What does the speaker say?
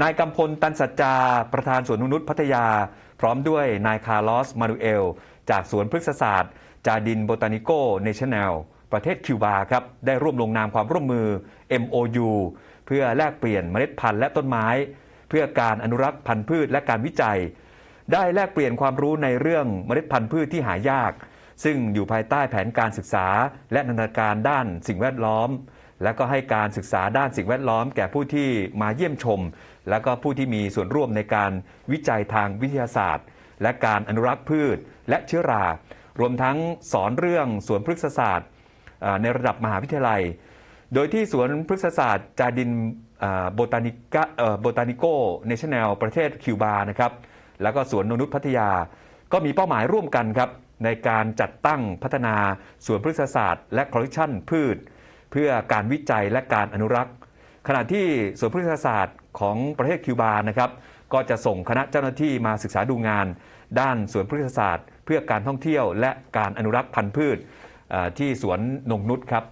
นายกำพลตันสัจจา ประธานสวนนงนุษย์พัทยา พร้อมด้วยนายคาร์ลอส มานูเอล จากสวนพฤกษศาสตร์ จาดินโบตานิโกเนชั่นแนล ประเทศคิวบาครับ ได้ร่วมลงนามความร่วมมือ MOU เพื่อแลกเปลี่ยนเมล็ดพันธุ์และต้นไม้ เพื่อการอนุรักษ์พันธุ์พืชและการวิจัย ได้แลกเปลี่ยนความรู้ในเรื่องเมล็ดพันธุ์พืชที่หายาก ซึ่งอยู่ภายใต้แผนการศึกษา และนันทนาการด้านสิ่งแวดล้อม และก็ให้การศึกษาด้านสิ่งแวดล้อม แก่ผู้ที่มาเยี่ยมชม และก็ผู้ที่มีส่วนร่วมในการวิจัยทางวิทยาศาสตร์ และการอนุรักษ์พืช และเชื้อรา รวมทั้งสอนเรื่องสวนพฤกษศาสตร์ในระดับมหาวิทยาลัย โดยที่สวนพฤกษศาสตร์จาดินโบตานิกโบตานิโกเนชั่นแนลประเทศคิวบานะครับแล้วก็สวนนนุษย์พัทยา ก็มีเป้าหมายร่วมกันครับในการจัดตั้งพัฒนาสวนพฤกษศาสตร์ และคอลเลกชันพืช เพื่อการวิจัยและการอนุรักษ์ ขณะที่สวนพฤกษศาสตร์ของประเทศคิวบานะครับก็จะส่งคณะเจ้าหน้าที่มาศึกษาดูงาน ด้านสวนพฤกษศาสตร์ เพื่อการท่องเที่ยวและการอนุรักษ์พันธุ์พืชที่สวนนงนุษย์ครับ